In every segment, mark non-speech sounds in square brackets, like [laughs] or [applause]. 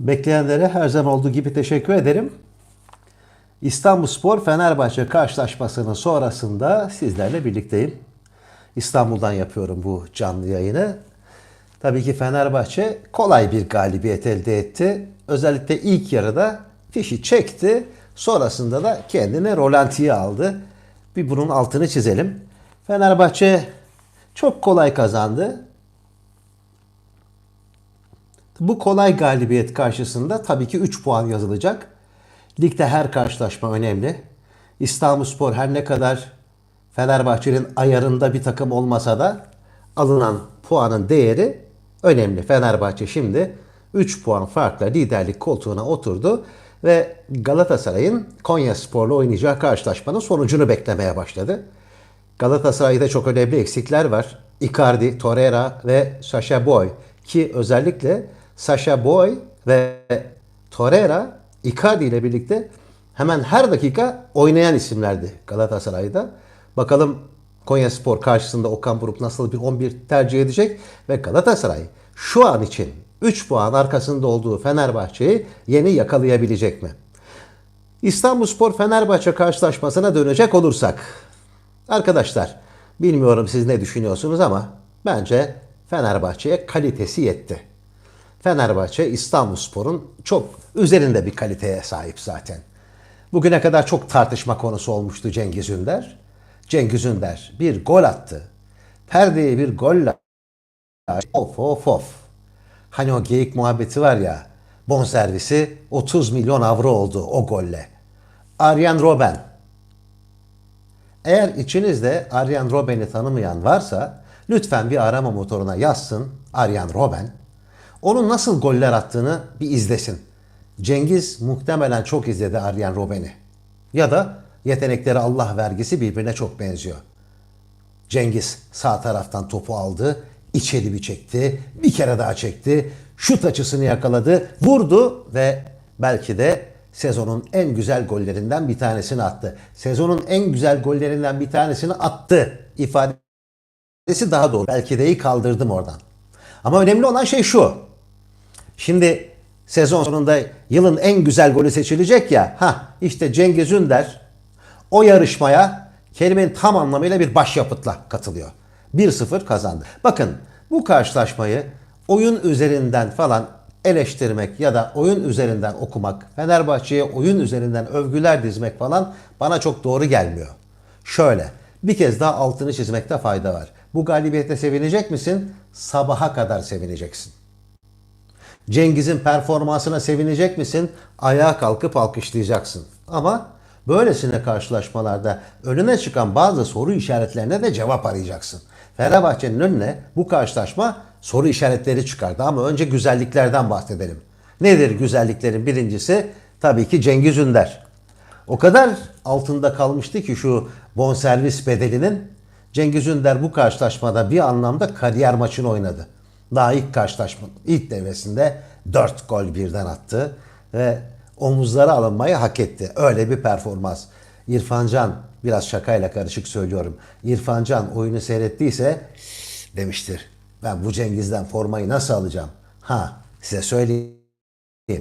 Bekleyenlere her zaman olduğu gibi teşekkür ederim. İstanbulspor Fenerbahçe karşılaşmasının sonrasında sizlerle birlikteyim. İstanbul'dan yapıyorum bu canlı yayını. Tabii ki Fenerbahçe kolay bir galibiyet elde etti. Özellikle ilk yarıda fişi çekti. Sonrasında da kendini rolantiye aldı. Bir bunun altını çizelim. Fenerbahçe çok kolay kazandı. Bu kolay galibiyet karşısında tabii ki 3 puan yazılacak. Ligde her karşılaşma önemli. İstanbulspor her ne kadar Fenerbahçe'nin ayarında bir takım olmasa da alınan puanın değeri önemli. Fenerbahçe şimdi 3 puan farkla liderlik koltuğuna oturdu ve Galatasaray'ın Konya Spor'la oynayacağı karşılaşmanın sonucunu beklemeye başladı. Galatasaray'da çok önemli eksikler var. Icardi, Torreira ve Sasha Boy ki özellikle Sasha Boy ve Torreira Icardi ile birlikte hemen her dakika oynayan isimlerdi Galatasaray'da. Bakalım Konya Spor karşısında Okan Buruk nasıl bir 11 tercih edecek ve Galatasaray şu an için 3 puan arkasında olduğu Fenerbahçe'yi yeni yakalayabilecek mi? İstanbulspor Fenerbahçe karşılaşmasına dönecek olursak arkadaşlar bilmiyorum siz ne düşünüyorsunuz ama bence Fenerbahçe'ye kalitesi yetti. Fenerbahçe İstanbulspor'un çok üzerinde bir kaliteye sahip zaten. Bugüne kadar çok tartışma konusu olmuştu Cengiz Ünder. Cengiz Ünder bir gol attı. Perdeye bir golle of of of. Hani o geyik muhabbeti var ya bonservisi 30 milyon avro oldu o golle. Arjen Robben. Eğer içinizde Arjen Robben'i tanımayan varsa lütfen bir arama motoruna yazsın Arjen Robben. Onun nasıl goller attığını bir izlesin. Cengiz muhtemelen çok izledi Arjen Robben'i. Ya da yetenekleri Allah vergisi birbirine çok benziyor. Cengiz sağ taraftan topu aldı, içeri bir çekti, bir kere daha çekti, şut açısını yakaladı, vurdu ve belki de sezonun en güzel gollerinden bir tanesini attı. Sezonun en güzel gollerinden bir tanesini attı ifadesi daha doğru. Belki de iyi kaldırdım oradan. Ama önemli olan şey şu. Şimdi sezon sonunda yılın en güzel golü seçilecek ya. Ha işte Cengiz Ünder o yarışmaya kelimenin tam anlamıyla bir başyapıtla katılıyor. 1-0 kazandı. Bakın bu karşılaşmayı oyun üzerinden falan eleştirmek ya da oyun üzerinden okumak, Fenerbahçe'ye oyun üzerinden övgüler dizmek falan bana çok doğru gelmiyor. Şöyle bir kez daha altını çizmekte fayda var. Bu galibiyete sevinecek misin? Sabaha kadar sevineceksin. Cengiz'in performansına sevinecek misin? Ayağa kalkıp alkışlayacaksın. Ama böylesine karşılaşmalarda önüne çıkan bazı soru işaretlerine de cevap arayacaksın. Fenerbahçe'nin önüne bu karşılaşma soru işaretleri çıkardı ama önce güzelliklerden bahsedelim. Nedir güzelliklerin birincisi? Tabii ki Cengiz Ünder. O kadar altında kalmıştı ki şu bonservis bedelinin Cengiz Ünder bu karşılaşmada bir anlamda kariyer maçını oynadı. Daha ilk karşılaşma, ilk devresinde 4 gol birden attı ve omuzlara alınmayı hak etti. Öyle bir performans. İrfan Can, biraz şakayla karışık söylüyorum. İrfan Can oyunu seyrettiyse demiştir. Ben bu Cengiz'den formayı nasıl alacağım? Ha size söyleyeyim.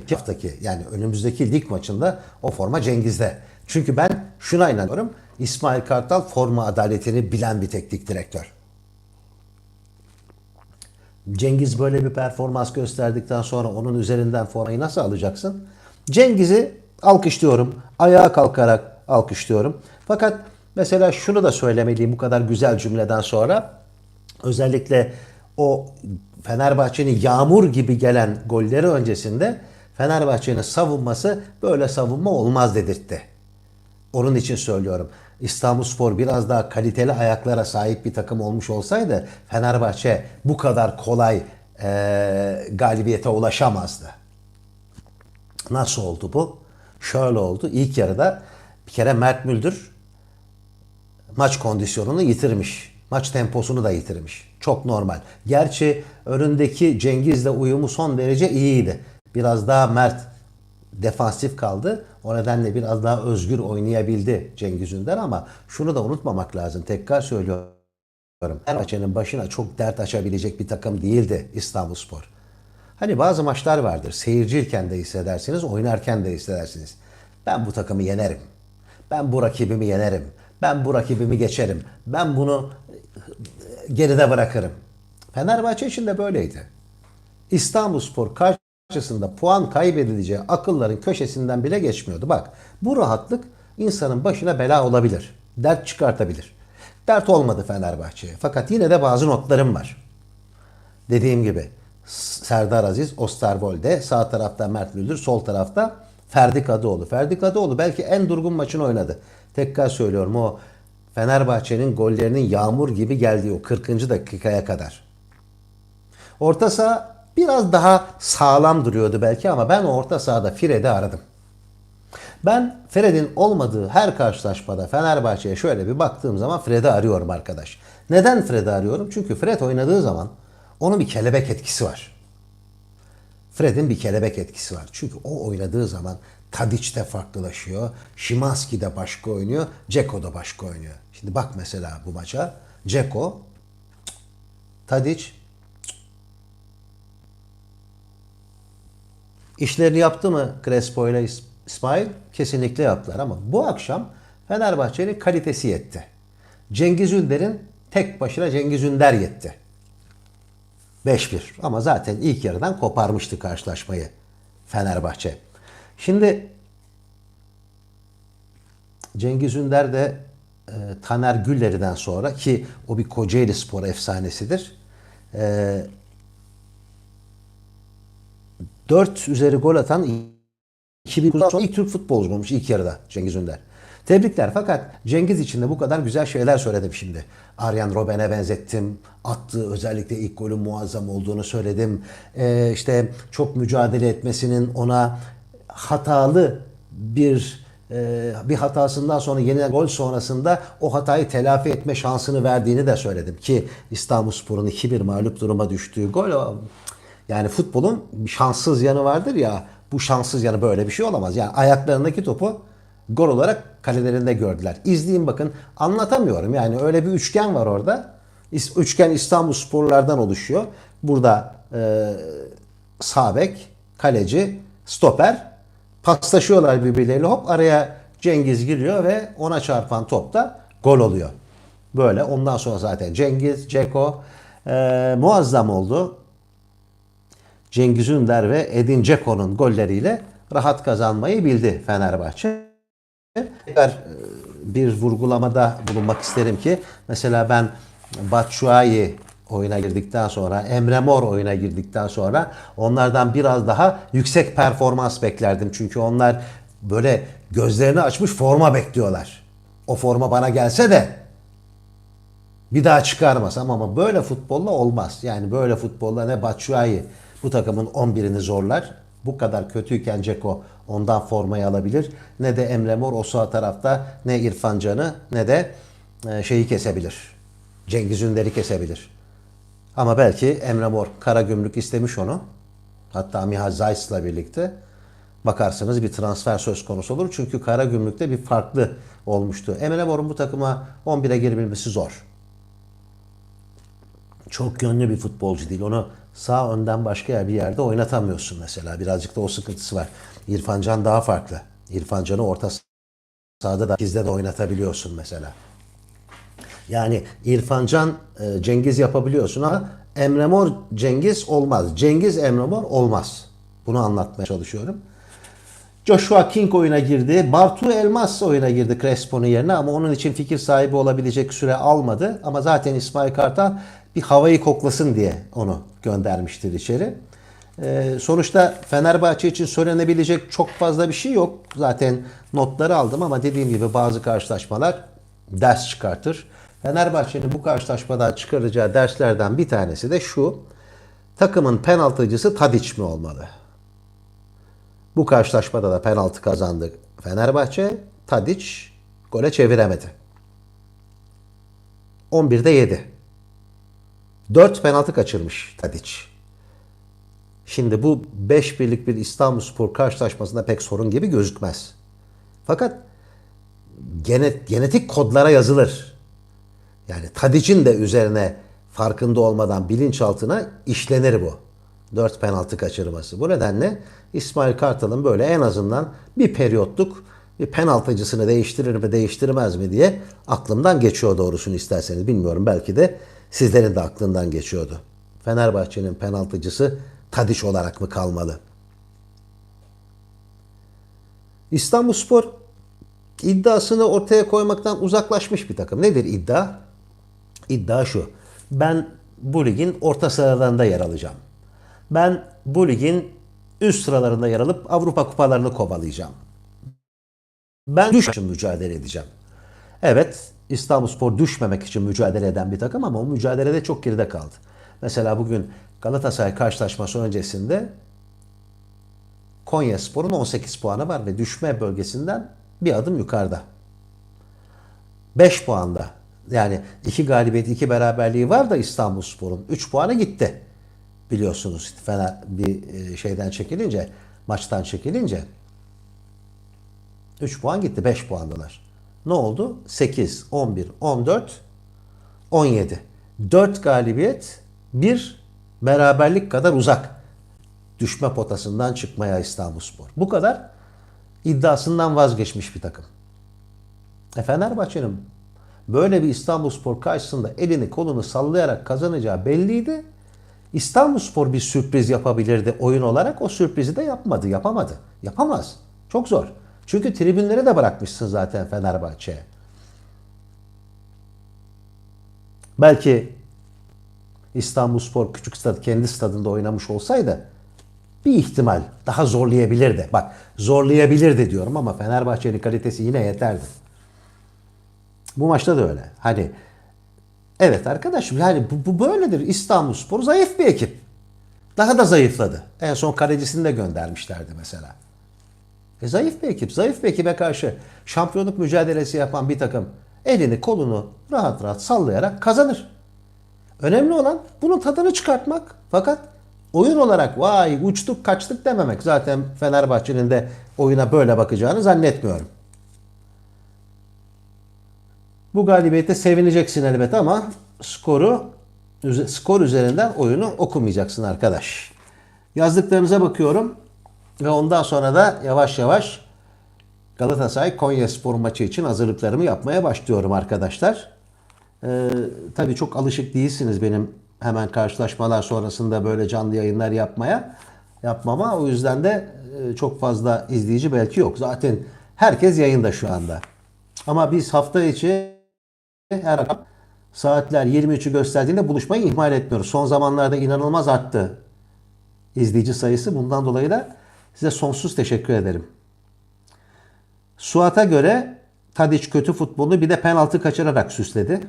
Haftaki yani önümüzdeki lig maçında o forma Cengiz'de. Çünkü ben şuna inanıyorum. İsmail Kartal forma adaletini bilen bir teknik direktör. Cengiz böyle bir performans gösterdikten sonra onun üzerinden formayı nasıl alacaksın? Cengiz'i alkışlıyorum. Ayağa kalkarak alkışlıyorum. Fakat mesela şunu da söylemeliyim bu kadar güzel cümleden sonra. Özellikle o Fenerbahçe'nin yağmur gibi gelen golleri öncesinde Fenerbahçe'nin savunması böyle savunma olmaz dedirtti. Onun için söylüyorum. İstanbulspor biraz daha kaliteli ayaklara sahip bir takım olmuş olsaydı Fenerbahçe bu kadar kolay e, galibiyete ulaşamazdı. Nasıl oldu bu? Şöyle oldu. İlk yarıda bir kere Mert Müldür maç kondisyonunu yitirmiş. Maç temposunu da yitirmiş. Çok normal. Gerçi önündeki Cengiz'le uyumu son derece iyiydi. Biraz daha Mert defansif kaldı. O nedenle biraz daha özgür oynayabildi Cengiz Ünder ama şunu da unutmamak lazım. Tekrar söylüyorum. Fenerbahçe'nin başına çok dert açabilecek bir takım değildi İstanbulspor. Hani bazı maçlar vardır. Seyirciyken de hissedersiniz, oynarken de hissedersiniz. Ben bu takımı yenerim. Ben bu rakibimi yenerim. Ben bu rakibimi geçerim. Ben bunu geride bırakırım. Fenerbahçe için de böyleydi. İstanbulspor karşısında puan kaybedileceği akılların köşesinden bile geçmiyordu. Bak bu rahatlık insanın başına bela olabilir. Dert çıkartabilir. Dert olmadı Fenerbahçe'ye. Fakat yine de bazı notlarım var. Dediğim gibi Serdar Aziz, Osterwolde, sağ tarafta Mert Müldür, sol tarafta Ferdi Kadıoğlu. Ferdi Kadıoğlu belki en durgun maçını oynadı. Tekrar söylüyorum o Fenerbahçe'nin gollerinin yağmur gibi geldiği o 40. dakikaya kadar. Orta saha biraz daha sağlam duruyordu belki ama ben orta sahada Fred'i aradım. Ben Fred'in olmadığı her karşılaşmada Fenerbahçe'ye şöyle bir baktığım zaman Fred'i arıyorum arkadaş. Neden Fred'i arıyorum? Çünkü Fred oynadığı zaman onun bir kelebek etkisi var. Fred'in bir kelebek etkisi var. Çünkü o oynadığı zaman Tadic de farklılaşıyor. Şimanski de başka oynuyor. Ceko da başka oynuyor. Şimdi bak mesela bu maça. Ceko, Tadic, İşlerini yaptı mı Crespo ile İs- İsmail? Kesinlikle yaptılar ama bu akşam Fenerbahçe'nin kalitesi yetti. Cengiz Ünder'in tek başına Cengiz Ünder yetti. 5-1 ama zaten ilk yarıdan koparmıştı karşılaşmayı Fenerbahçe. Şimdi Cengiz Ünder de e, Taner Güller'den sonra ki o bir Kocaeli Spor efsanesidir. E, 4 üzeri gol atan 2009'dan sonra ilk Türk futbolcu olmuş ilk yarıda Cengiz Ünder. Tebrikler fakat Cengiz için de bu kadar güzel şeyler söyledim şimdi. Aryan Robben'e benzettim. Attığı özellikle ilk golün muazzam olduğunu söyledim. Ee, işte çok mücadele etmesinin ona hatalı bir e, bir hatasından sonra yenilen gol sonrasında o hatayı telafi etme şansını verdiğini de söyledim ki İstanbulspor'un 2-1 mağlup duruma düştüğü gol yani futbolun şanssız yanı vardır ya bu şanssız yanı böyle bir şey olamaz. Yani ayaklarındaki topu gol olarak kalelerinde gördüler. İzleyin bakın anlatamıyorum yani öyle bir üçgen var orada. Üçgen İstanbul sporlardan oluşuyor. Burada e, sağ kaleci, stoper paslaşıyorlar birbirleriyle hop araya Cengiz giriyor ve ona çarpan top da gol oluyor. Böyle ondan sonra zaten Cengiz, Ceko e, muazzam oldu. Cengiz Ünder ve Edin Dzeko'nun golleriyle rahat kazanmayı bildi Fenerbahçe. Tekrar e, bir vurgulamada bulunmak isterim ki mesela ben Batshuayi oyuna girdikten sonra, Emre Mor oyuna girdikten sonra onlardan biraz daha yüksek performans beklerdim. Çünkü onlar böyle gözlerini açmış forma bekliyorlar. O forma bana gelse de bir daha çıkarmasam ama böyle futbolla olmaz. Yani böyle futbolla ne Batshuayi bu takımın 11'ini zorlar. Bu kadar kötüyken Ceko ondan formayı alabilir. Ne de Emre Mor o sağ tarafta ne İrfan Can'ı ne de e, şeyi kesebilir. Cengiz Ünder'i kesebilir. Ama belki Emre Mor Karagümrük istemiş onu. Hatta Mihal Zays'la birlikte. Bakarsınız bir transfer söz konusu olur. Çünkü Karagümrük'te bir farklı olmuştu. Emre Mor'un bu takıma 11'e girebilmesi zor çok yönlü bir futbolcu değil. Onu sağ önden başka bir yerde oynatamıyorsun mesela. Birazcık da o sıkıntısı var. İrfan Can daha farklı. İrfan Can'ı orta sahada da bizde de oynatabiliyorsun mesela. Yani İrfan Can e, Cengiz yapabiliyorsun ama Emre Mor Cengiz olmaz. Cengiz Emre Mor olmaz. Bunu anlatmaya çalışıyorum. Joshua King oyuna girdi. Bartu Elmas oyuna girdi Crespo'nun yerine ama onun için fikir sahibi olabilecek süre almadı. Ama zaten İsmail Kartal bir havayı koklasın diye onu göndermiştir içeri. Ee, sonuçta Fenerbahçe için söylenebilecek çok fazla bir şey yok. Zaten notları aldım ama dediğim gibi bazı karşılaşmalar ders çıkartır. Fenerbahçe'nin bu karşılaşmada çıkaracağı derslerden bir tanesi de şu. Takımın penaltıcısı Tadic mi olmalı? Bu karşılaşmada da penaltı kazandı Fenerbahçe. Tadic gole çeviremedi. 11'de 7. 4 penaltı kaçırmış Tadic. Şimdi bu 5 birlik bir İstanbulspor karşılaşmasında pek sorun gibi gözükmez. Fakat genet, genetik kodlara yazılır. Yani Tadic'in de üzerine farkında olmadan bilinçaltına işlenir bu. 4 penaltı kaçırması. Bu nedenle İsmail Kartal'ın böyle en azından bir periyotluk bir penaltıcısını değiştirir mi değiştirmez mi diye aklımdan geçiyor doğrusunu isterseniz. Bilmiyorum belki de sizlerin de aklından geçiyordu. Fenerbahçe'nin penaltıcısı Tadiç olarak mı kalmalı? İstanbulspor iddiasını ortaya koymaktan uzaklaşmış bir takım. Nedir iddia? İddia şu. Ben bu ligin orta sıralarında yer alacağım. Ben bu ligin üst sıralarında yer alıp Avrupa kupalarını kovalayacağım. Ben için mücadele edeceğim. Evet İstanbulspor düşmemek için mücadele eden bir takım ama o mücadelede çok geride kaldı. Mesela bugün Galatasaray karşılaşması öncesinde Konya Spor'un 18 puanı var ve düşme bölgesinden bir adım yukarıda. 5 puanda. Yani iki galibiyet, iki beraberliği var da İstanbulspor'un 3 puanı gitti. Biliyorsunuz Fener bir e, şeyden çekilince, maçtan çekilince 3 puan gitti. 5 puandalar. Ne oldu? 8, 11, 14, 17. 4 galibiyet, 1 beraberlik kadar uzak. Düşme potasından çıkmaya İstanbulspor. Bu kadar iddiasından vazgeçmiş bir takım. E Fenerbahçe'nin böyle bir İstanbulspor karşısında elini kolunu sallayarak kazanacağı belliydi. İstanbulspor bir sürpriz yapabilirdi oyun olarak. O sürprizi de yapmadı, yapamadı. Yapamaz. Çok zor. Çünkü tribünleri de bırakmışsın zaten Fenerbahçe'ye. Belki İstanbulspor küçük stad kendi stadında oynamış olsaydı bir ihtimal daha zorlayabilirdi. Bak zorlayabilirdi diyorum ama Fenerbahçe'nin kalitesi yine yeterdi. Bu maçta da öyle. Hani evet arkadaşım yani bu, bu böyledir. İstanbulspor zayıf bir ekip. Daha da zayıfladı. En son kalecisini de göndermişlerdi mesela. E zayıf bir ekip. Zayıf bir ekibe karşı şampiyonluk mücadelesi yapan bir takım elini kolunu rahat rahat sallayarak kazanır. Önemli olan bunun tadını çıkartmak. Fakat oyun olarak vay uçtuk kaçtık dememek. Zaten Fenerbahçe'nin de oyuna böyle bakacağını zannetmiyorum. Bu galibiyete sevineceksin elbette ama skoru skor üzerinden oyunu okumayacaksın arkadaş. Yazdıklarınıza bakıyorum ve ondan sonra da yavaş yavaş Galatasaray Konyaspor maçı için hazırlıklarımı yapmaya başlıyorum arkadaşlar. Ee, tabii çok alışık değilsiniz benim hemen karşılaşmalar sonrasında böyle canlı yayınlar yapmaya yapmama. O yüzden de e, çok fazla izleyici belki yok. Zaten herkes yayında şu anda. Ama biz hafta içi her akşam saatler 23'ü gösterdiğinde buluşmayı ihmal etmiyoruz. Son zamanlarda inanılmaz arttı izleyici sayısı. Bundan dolayı da size sonsuz teşekkür ederim. Suat'a göre Tadiç kötü futbolu bir de penaltı kaçırarak süsledi.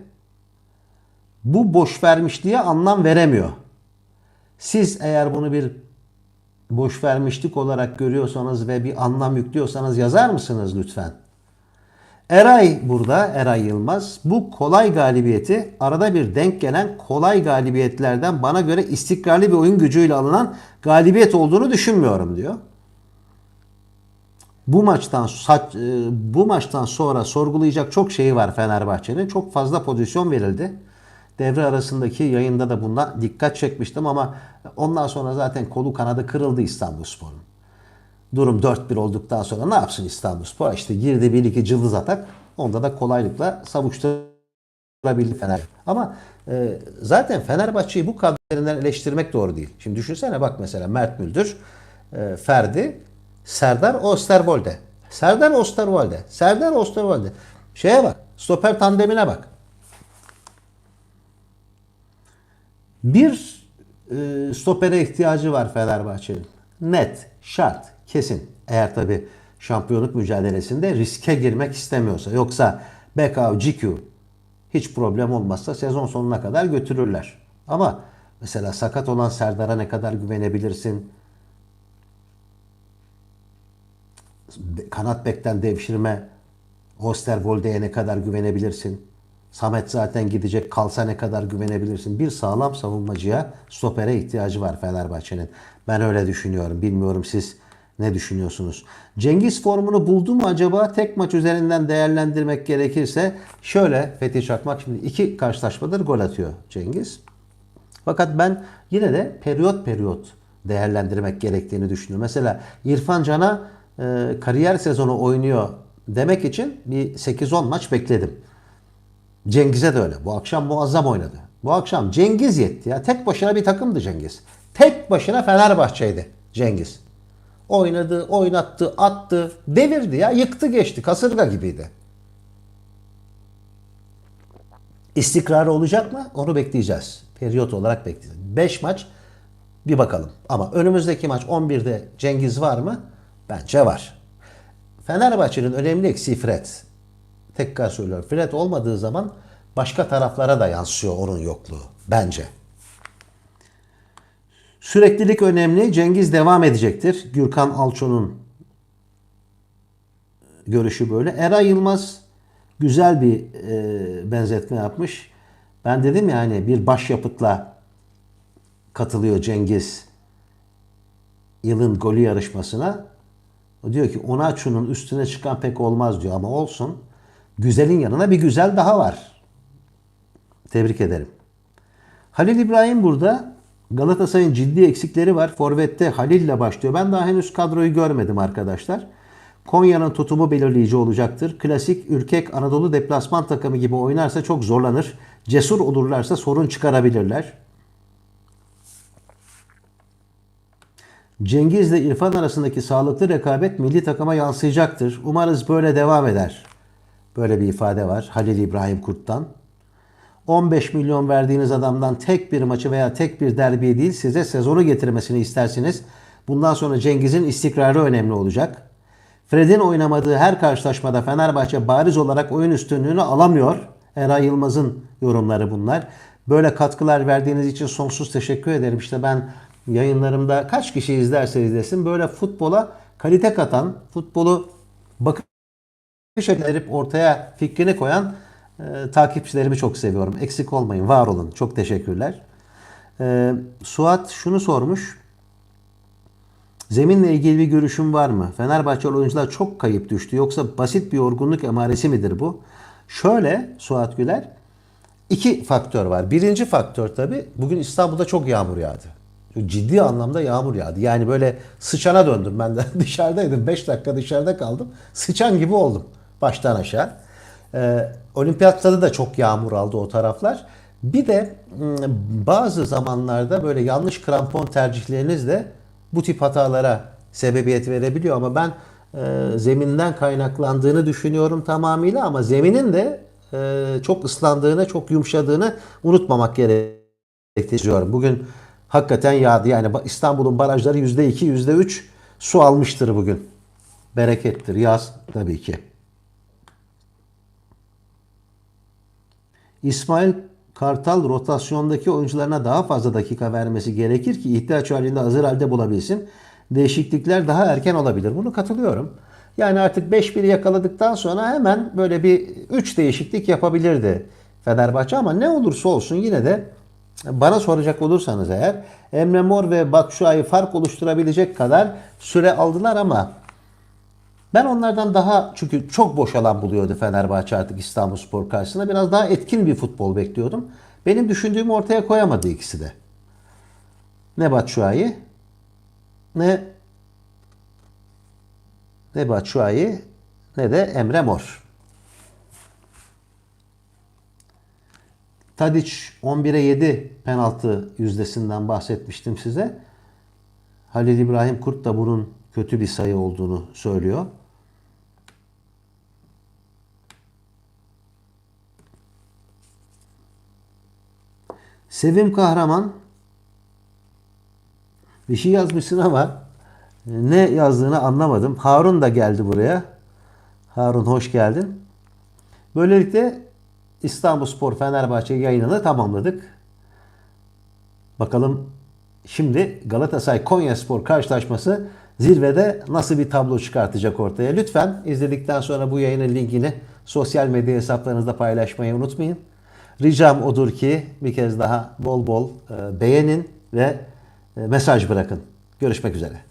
Bu boş vermiş diye anlam veremiyor. Siz eğer bunu bir boş vermişlik olarak görüyorsanız ve bir anlam yüklüyorsanız yazar mısınız lütfen? Eray burada, Eray Yılmaz. Bu kolay galibiyeti arada bir denk gelen kolay galibiyetlerden bana göre istikrarlı bir oyun gücüyle alınan galibiyet olduğunu düşünmüyorum diyor. Bu maçtan bu maçtan sonra sorgulayacak çok şeyi var Fenerbahçe'nin. Çok fazla pozisyon verildi. Devre arasındaki yayında da buna dikkat çekmiştim ama ondan sonra zaten kolu kanadı kırıldı İstanbulspor'un. Durum 4-1 olduktan sonra ne yapsın İstanbulspor? İşte girdi bir iki cılız atak. Onda da kolaylıkla savuşturabildi Fener. Ama e, zaten Fenerbahçe'yi bu kadrolarından eleştirmek doğru değil. Şimdi düşünsene bak mesela Mert Müldür, e, Ferdi, Serdar Osterwolde. Serdar Osterwolde. Serdar Osterwolde. Şeye bak. Stoper tandemine bak. Bir e, stopere ihtiyacı var Fenerbahçe'nin. Net, şart, kesin. Eğer tabi şampiyonluk mücadelesinde riske girmek istemiyorsa. Yoksa Bekao, GQ hiç problem olmazsa sezon sonuna kadar götürürler. Ama mesela sakat olan Serdar'a ne kadar güvenebilirsin? Kanat bekten devşirme Osterwolde'ye ne kadar güvenebilirsin? Samet zaten gidecek kalsa ne kadar güvenebilirsin? Bir sağlam savunmacıya stopere ihtiyacı var Fenerbahçe'nin. Ben öyle düşünüyorum. Bilmiyorum siz ne düşünüyorsunuz? Cengiz formunu buldu mu acaba? Tek maç üzerinden değerlendirmek gerekirse şöyle Fethi Çakmak şimdi iki karşılaşmadır gol atıyor Cengiz. Fakat ben yine de periyot periyot değerlendirmek gerektiğini düşünüyorum. Mesela İrfan Can'a e, kariyer sezonu oynuyor demek için bir 8-10 maç bekledim. Cengiz'e de öyle. Bu akşam muazzam oynadı. Bu akşam Cengiz yetti ya. Tek başına bir takımdı Cengiz. Tek başına Fenerbahçe'ydi Cengiz. Oynadı, oynattı, attı, devirdi ya. Yıktı geçti. Kasırga gibiydi. İstikrarı olacak mı? Onu bekleyeceğiz. Periyot olarak bekleyeceğiz. 5 maç bir bakalım. Ama önümüzdeki maç 11'de Cengiz var mı? Bence var. Fenerbahçe'nin önemli eksiği Fred. Tekrar söylüyorum. Fred olmadığı zaman başka taraflara da yansıyor onun yokluğu. Bence. Süreklilik önemli. Cengiz devam edecektir. Gürkan Alço'nun görüşü böyle. Eray Yılmaz güzel bir e, benzetme yapmış. Ben dedim ya hani bir başyapıtla katılıyor Cengiz yılın golü yarışmasına. O diyor ki Onaçu'nun üstüne çıkan pek olmaz diyor ama olsun. Güzelin yanına bir güzel daha var. Tebrik ederim. Halil İbrahim burada. Galatasaray'ın ciddi eksikleri var. Forvet'te Halil ile başlıyor. Ben daha henüz kadroyu görmedim arkadaşlar. Konya'nın tutumu belirleyici olacaktır. Klasik ürkek Anadolu deplasman takımı gibi oynarsa çok zorlanır. Cesur olurlarsa sorun çıkarabilirler. Cengiz ile İrfan arasındaki sağlıklı rekabet milli takıma yansıyacaktır. Umarız böyle devam eder. Böyle bir ifade var Halil İbrahim Kurt'tan. 15 milyon verdiğiniz adamdan tek bir maçı veya tek bir derbiyi değil size sezonu getirmesini istersiniz. Bundan sonra Cengiz'in istikrarı önemli olacak. Fred'in oynamadığı her karşılaşmada Fenerbahçe bariz olarak oyun üstünlüğünü alamıyor. Eray Yılmaz'ın yorumları bunlar. Böyle katkılar verdiğiniz için sonsuz teşekkür ederim. İşte ben yayınlarımda kaç kişi izlerse izlesin böyle futbola kalite katan, futbolu bakış verip ortaya fikrini koyan e, takipçilerimi çok seviyorum. Eksik olmayın, var olun. Çok teşekkürler. E, Suat şunu sormuş. Zeminle ilgili bir görüşüm var mı? Fenerbahçe oyuncular çok kayıp düştü. Yoksa basit bir yorgunluk emaresi midir bu? Şöyle Suat Güler. iki faktör var. Birinci faktör tabii bugün İstanbul'da çok yağmur yağdı. Ciddi anlamda yağmur yağdı. Yani böyle sıçana döndüm ben de. [laughs] Dışarıdaydım. 5 dakika dışarıda kaldım. Sıçan gibi oldum baştan aşağı. Ee, olimpiyatlarda da çok yağmur aldı o taraflar. Bir de m, bazı zamanlarda böyle yanlış krampon tercihleriniz de bu tip hatalara sebebiyet verebiliyor ama ben e, zeminden kaynaklandığını düşünüyorum tamamıyla ama zeminin de e, çok ıslandığını, çok yumuşadığını unutmamak gerektiğini düşünüyorum. Bugün hakikaten yağdı. Yani İstanbul'un barajları %2, %3 su almıştır bugün. Berekettir. Yaz tabii ki. İsmail Kartal rotasyondaki oyuncularına daha fazla dakika vermesi gerekir ki ihtiyaç halinde hazır halde bulabilsin. Değişiklikler daha erken olabilir. Bunu katılıyorum. Yani artık 5-1 yakaladıktan sonra hemen böyle bir 3 değişiklik yapabilirdi Fenerbahçe ama ne olursa olsun yine de bana soracak olursanız eğer Emre Mor ve Batshuayi fark oluşturabilecek kadar süre aldılar ama ben onlardan daha çünkü çok boş alan buluyordu Fenerbahçe artık İstanbulspor karşısında. Biraz daha etkin bir futbol bekliyordum. Benim düşündüğümü ortaya koyamadı ikisi de. Ne Batshuayi ne ne Batshuayi ne de Emre Mor. Tadic 11'e 7 penaltı yüzdesinden bahsetmiştim size. Halil İbrahim Kurt da bunun kötü bir sayı olduğunu söylüyor. Sevim Kahraman bir şey yazmışsın ama ne yazdığını anlamadım. Harun da geldi buraya. Harun hoş geldin. Böylelikle İstanbul Spor Fenerbahçe yayınını tamamladık. Bakalım şimdi Galatasaray Konya Spor karşılaşması zirvede nasıl bir tablo çıkartacak ortaya. Lütfen izledikten sonra bu yayının linkini sosyal medya hesaplarınızda paylaşmayı unutmayın. Ricam odur ki bir kez daha bol bol e, beğenin ve e, mesaj bırakın. Görüşmek üzere.